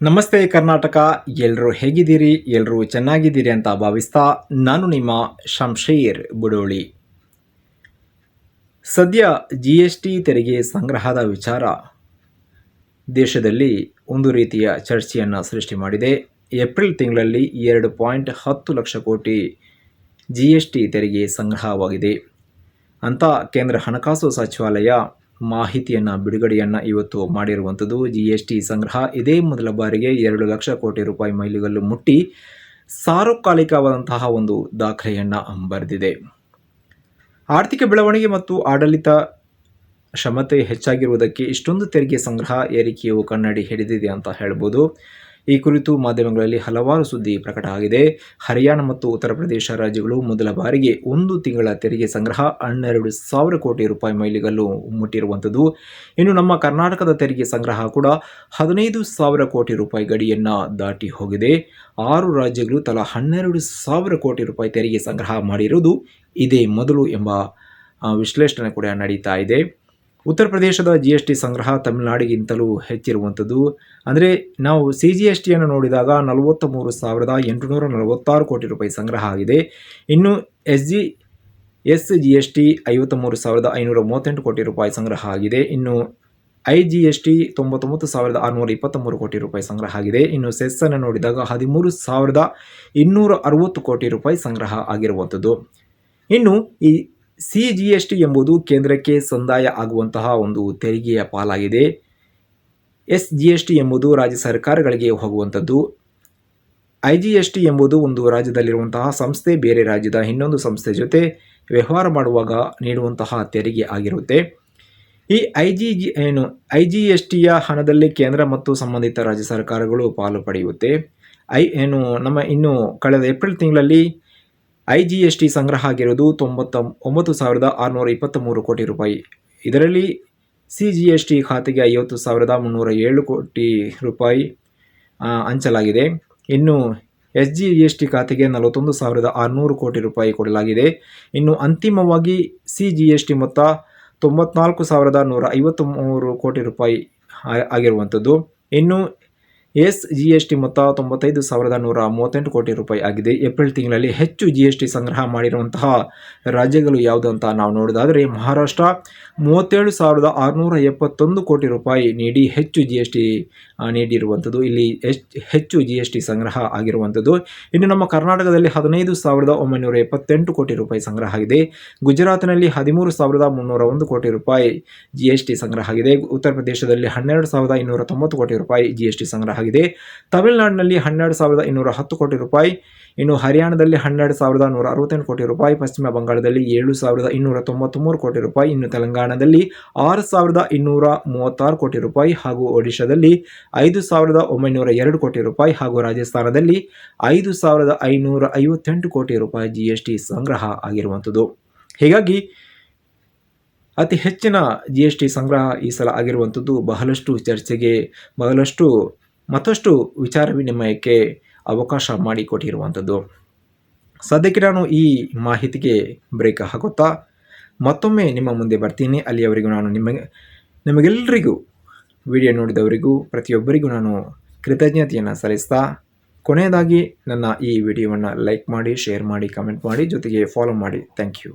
ನಮಸ್ತೆ ಕರ್ನಾಟಕ ಎಲ್ಲರೂ ಹೇಗಿದ್ದೀರಿ? ಎಲ್ಲರೂ ಚೆನ್ನಾಗಿದ್ದೀರಿ ಅಂತ ಭಾವಿಸ್ತಾ ನಾನು ನಿಮ್ಮ ಶಂಶೀರ್ ಬುಡೋಳಿ. ಸದ್ಯ ಜಿ ಎಸ್ ಟಿ ತೆರಿಗೆ ಸಂಗ್ರಹದ ವಿಚಾರ. ದೇಶದಲ್ಲಿ ಒಂದು ರೀತಿಯ ಚರ್ಚೆಯನ್ನು ಸೃಷ್ಟಿ ಮಾಡಿದೆ. ಏಪ್ರಿಲ್ ತಿಂಗಳಲ್ಲಿ ಎರಡು ಪಾಯಿಂಟ್ ಹತ್ತು ಲಕ್ಷ ಕೋಟಿ ಜಿ ಎಸ್ ಟಿ ತೆರಿಗೆ ಸಂಗ್ರಹವಾಗಿದೆ. ಅಂತ ಕೇಂದ್ರ ಹಣಕಾಸು ಸಚಿವಾಲಯ ಮಾಹಿತಿಯನ್ನು, ಬಿಡುಗಡೆಯನ್ನು ಇವತ್ತು ಮಾಡಿರುವಂಥದ್ದು. ಜಿ ಎಸ್ ಟಿ ಸಂಗ್ರಹ ಇದೇ ಮೊದಲ ಬಾರಿಗೆ ಎರಡು ಲಕ್ಷ ಕೋಟಿ ರೂಪಾಯಿ ಮೈಲಿಗಲ್ಲು ಮುಟ್ಟಿ ಸಾರ್ವಕಾಲಿಕವಾದಂತಹ ಒಂದು ದಾಖಲೆಯನ್ನು ಬರೆದಿದೆ. ಆರ್ಥಿಕ ಬೆಳವಣಿಗೆ ಮತ್ತು ಆಡಳಿತ ಕ್ಷಮತೆ ಹೆಚ್ಚಾಗಿರುವುದಕ್ಕೆ ಇಷ್ಟೊಂದು ತೆರಿಗೆ ಸಂಗ್ರಹ, ಏರಿಕೆಯು ಕನ್ನಡಿ ಹಿಡಿದಿದೆ ಅಂತ ಹೇಳ್ಬೋದು. ಈ ಕುರಿತು ಮಾಧ್ಯಮಗಳಲ್ಲಿ ಹಲವಾರು ಸುದ್ದಿ ಪ್ರಕಟ ಆಗಿದೆ. ಹರಿಯಾಣ ಮತ್ತು ಉತ್ತರ ಪ್ರದೇಶ ರಾಜ್ಯಗಳು ಮೊದಲ ಬಾರಿಗೆ ಒಂದು ತಿಂಗಳ ತೆರಿಗೆ ಸಂಗ್ರಹ ಹನ್ನೆರಡು ಸಾವಿರ ಕೋಟಿ ರೂಪಾಯಿ ಮೈಲಿಗಲ್ಲು ಮುಟ್ಟಿರುವಂಥದ್ದು. ಇನ್ನು ನಮ್ಮ ಕರ್ನಾಟಕದ ತೆರಿಗೆ ಸಂಗ್ರಹ ಕೂಡ ಹದಿನೈದು ಸಾವಿರ ಕೋಟಿ ರೂಪಾಯಿ ಗಡಿಯನ್ನು ದಾಟಿ ಹೋಗಿದೆ. ಆರು ರಾಜ್ಯಗಳು ತಲಾ ಹನ್ನೆರಡು ಸಾವಿರ ಕೋಟಿ ರೂಪಾಯಿ ತೆರಿಗೆ ಸಂಗ್ರಹ ಮಾಡಿರುವುದು ಇದೇ ಮೊದಲು ಎಂಬ ವಿಶ್ಲೇಷಣೆ ಕೂಡ ನಡೀತಾ ಇದೆ. ಉತ್ತರ ಪ್ರದೇಶದ ಜಿ ಎಸ್ ಟಿ ಸಂಗ್ರಹ ತಮಿಳುನಾಡಿಗಿಂತಲೂ ಹೆಚ್ಚಿರುವಂಥದ್ದು. ಅಂದರೆ ನಾವು ಸಿ ಜಿ ಎಸ್ ಟಿಯನ್ನು ನೋಡಿದಾಗ ನಲವತ್ತ ಮೂರು ಸಾವಿರದ ಎಂಟುನೂರ ನಲವತ್ತಾರು ಕೋಟಿ ರೂಪಾಯಿ ಸಂಗ್ರಹ ಆಗಿದೆ. ಇನ್ನು S G S G S T ಐವತ್ತ ಸಾವಿರದ ಐನೂರ ಮೂವತ್ತೆಂಟು ಕೋಟಿ ರೂಪಾಯಿ ಸಂಗ್ರಹ ಆಗಿದೆ. ಇನ್ನು ಐ ಜಿ ಎಸ್ ಟಿ ತೊಂಬತ್ತೊಂಬತ್ತು ಸಾವಿರದ ಆರುನೂರ ಇಪ್ಪತ್ತ್ಮೂರು ಕೋಟಿ ರೂಪಾಯಿ ಸಂಗ್ರಹ ಆಗಿದೆ. ಇನ್ನು ಸೆಸ್ಸನ್ನು ನೋಡಿದಾಗ ಹದಿಮೂರು ಸಾವಿರದ ಇನ್ನೂರ ಅರವತ್ತು ಕೋಟಿ ರೂಪಾಯಿ ಸಂಗ್ರಹ ಆಗಿರುವಂಥದ್ದು. ಇನ್ನು ಈ ಸಿ ಜಿ ಎಸ್ ಟಿ ಎಂಬುದು ಕೇಂದ್ರಕ್ಕೆ ಸಂದಾಯ ಆಗುವಂತಹ ಒಂದು ತೆರಿಗೆಯ ಪಾಲಾಗಿದೆ. ಎಸ್ ಜಿ ಎಸ್ ಟಿ ಎಂಬುದು ರಾಜ್ಯ ಸರ್ಕಾರಗಳಿಗೆ ಹೋಗುವಂಥದ್ದು. ಐ ಜಿ ಎಸ್ ಟಿ ಎಂಬುದು ಒಂದು ರಾಜ್ಯದಲ್ಲಿರುವಂತಹ ಸಂಸ್ಥೆ, ಬೇರೆ ರಾಜ್ಯದ ಇನ್ನೊಂದು ಸಂಸ್ಥೆ ಜೊತೆ ವ್ಯವಹಾರ ಮಾಡುವಾಗ ನೀಡುವಂತಹ ತೆರಿಗೆ ಆಗಿರುತ್ತೆ. ಈ ಐ ಜಿ ಜಿ ಏನು, ಐ ಜಿ ಎಸ್ ಟಿಯ ಹಣದಲ್ಲಿ ಕೇಂದ್ರ ಮತ್ತು ಸಂಬಂಧಿತ ರಾಜ್ಯ ಸರ್ಕಾರಗಳು ಪಾಲು ಪಡೆಯುತ್ತೆ. ಐ, ಏನು, ನಮ್ಮ ಇನ್ನು ಕಳೆದ ಏಪ್ರಿಲ್ ತಿಂಗಳಲ್ಲಿ ಐ ಜಿ ಎಸ್ ಟಿ ಸಂಗ್ರಹ ಆಗಿರೋದು ತೊಂಬತ್ತ ಒಂಬತ್ತು ಸಾವಿರದ ಆರುನೂರ ಇಪ್ಪತ್ತ್ಮೂರು ಕೋಟಿ ರೂಪಾಯಿ. ಇದರಲ್ಲಿ ಸಿ ಜಿ ಎಸ್ ಟಿ ಖಾತೆಗೆ ಐವತ್ತು ಸಾವಿರದ ಮುನ್ನೂರ ಏಳು ಕೋಟಿ ರೂಪಾಯಿ ಹಂಚಲಾಗಿದೆ. ಇನ್ನು ಎಸ್ ಜಿ ಎಸ್ ಟಿ ಖಾತೆಗೆ ನಲವತ್ತೊಂದು ಸಾವಿರದ ಆರುನೂರು ಕೋಟಿ ರೂಪಾಯಿ ಕೊಡಲಾಗಿದೆ. ಇನ್ನು ಅಂತಿಮವಾಗಿ ಸಿ ಜಿ ಎಸ್ ಟಿ ಮೊತ್ತ ತೊಂಬತ್ನಾಲ್ಕು ಸಾವಿರದ ನೂರ ಐವತ್ತ್ಮೂರು ಕೋಟಿ ರೂಪಾಯಿ ಆಗಿರುವಂಥದ್ದು. ಇನ್ನು ಎಸ್ ಜಿ ಎಸ್ ಟಿ ಮೊತ್ತ ತೊಂಬತ್ತೈದು, ಸಾವಿರದ ನೂರ ಮೂವತ್ತೆಂಟು ಕೋಟಿ ರೂಪಾಯಿ ಆಗಿದೆ. ಏಪ್ರಿಲ್ ತಿಂಗಳಲ್ಲಿ ಹೆಚ್ಚು ಜಿ ಎಸ್ ಟಿ ಸಂಗ್ರಹ ಮಾಡಿರುವಂತಹ ರಾಜ್ಯಗಳು ಯಾವುದು ಅಂತ ನಾವು ನೋಡೋದಾದರೆ ಮಹಾರಾಷ್ಟ್ರ ಮೂವತ್ತೇಳು ಸಾವಿರದ ಆರುನೂರ ಎಪ್ಪತ್ತೊಂದು ಕೋಟಿ ರೂಪಾಯಿ ನೀಡಿ ಹೆಚ್ಚು ಜಿ ಎಸ್ ಟಿ ನೀಡಿರುವಂಥದ್ದು. ಇಲ್ಲಿ ಹೆಚ್ಚು ಜಿ ಎಸ್ ಟಿ ಸಂಗ್ರಹ ಆಗಿರುವಂಥದ್ದು. ಇನ್ನು ನಮ್ಮ ಕರ್ನಾಟಕದಲ್ಲಿ ಹದಿನೈದು ಸಾವಿರದ ಒಂಬೈನೂರ ಎಪ್ಪತ್ತೆಂಟು ಕೋಟಿ ರೂಪಾಯಿ ಸಂಗ್ರಹ ಆಗಿದೆ. ಗುಜರಾತ್ನಲ್ಲಿ ಹದಿಮೂರು ಸಾವಿರದ ಮುನ್ನೂರ ಒಂದು ಕೋಟಿ ರೂಪಾಯಿ ಜಿ ಎಸ್ ಟಿ ಸಂಗ್ರಹ ಆಗಿದೆ. ಉತ್ತರ ಪ್ರದೇಶದಲ್ಲಿ ಹನ್ನೆರಡು ಸಾವಿರದ ಇನ್ನೂರ ತೊಂಬತ್ತು ಕೋಟಿ ರೂಪಾಯಿ ಜಿ ಎಸ್ ಟಿ ಸಂಗ್ರಹ ಆಗಿದೆ ತಮಿಳುನಾಡಿನಲ್ಲಿ ಹನ್ನೆರಡು ಸಾವಿರದ ಇನ್ನೂರ ಹತ್ತು ಕೋಟಿ ರೂಪಾಯಿ, ಇನ್ನು ಹರಿಯಾಣದಲ್ಲಿ ಹನ್ನೆರಡು ಸಾವಿರದ ನೂರ ಅರವತ್ತೆಂಟು ಕೋಟಿ ರೂಪಾಯಿ, ಪಶ್ಚಿಮ ಬಂಗಾಳದಲ್ಲಿ ಏಳು ಸಾವಿರದ ಇನ್ನೂರ ತೊಂಬತ್ತ್ಮೂರು ಕೋಟಿ ರೂಪಾಯಿ, ಇನ್ನು ತೆಲಂಗಾಣದಲ್ಲಿ ಆರು ಸಾವಿರದ ಇನ್ನೂರ ಮೂವತ್ತಾರು ಕೋಟಿ ರೂಪಾಯಿ ಹಾಗೂ ಒಡಿಶಾದಲ್ಲಿ ಐದು ಸಾವಿರದ ಒಂಬೈನೂರ ಎರಡು ಕೋಟಿ ರೂಪಾಯಿ ಹಾಗೂ ರಾಜಸ್ಥಾನದಲ್ಲಿ ಐದು ಸಾವಿರದ ಐನೂರ ಐವತ್ತೆಂಟು ಕೋಟಿ ರೂಪಾಯಿ ಜಿ ಎಸ್ ಟಿ ಸಂಗ್ರಹ ಆಗಿರುವಂಥದ್ದು. ಹೀಗಾಗಿ ಅತಿ ಹೆಚ್ಚಿನ ಜಿ ಎಸ್ ಟಿ ಸಂಗ್ರಹ ಈ ಸಲ ಆಗಿರುವಂಥದ್ದು ಬಹಳಷ್ಟು ಚರ್ಚೆಗೆ, ಬಹಳಷ್ಟು ಮತ್ತಷ್ಟು ವಿಚಾರ ವಿನಿಮಯಕ್ಕೆ ಅವಕಾಶ ಮಾಡಿಕೊಟ್ಟಿರುವಂಥದ್ದು. ಸದ್ಯಕ್ಕೆ ನಾನು ಈ ಮಾಹಿತಿಗೆ ಬ್ರೇಕ್ ಹಾಕುತ್ತಾ ಮತ್ತೊಮ್ಮೆ ನಿಮ್ಮ ಮುಂದೆ ಬರ್ತೀನಿ. ಅಲ್ಲಿಯವರೆಗೂ ನಾನು ನಿಮಗೆ ನಿಮಗೆಲ್ಲರಿಗೂ ವಿಡಿಯೋ ನೋಡಿದವರಿಗೂ ಪ್ರತಿಯೊಬ್ಬರಿಗೂ ನಾನು ಕೃತಜ್ಞತೆಯನ್ನು ಸಲ್ಲಿಸ್ತಾ ಕೊನೆಯದಾಗಿ ನನ್ನ ಈ ವಿಡಿಯೋವನ್ನು ಲೈಕ್ ಮಾಡಿ, ಶೇರ್ ಮಾಡಿ, ಕಮೆಂಟ್ ಮಾಡಿ, ಜೊತೆಗೆ ಫಾಲೋ ಮಾಡಿ. Thank you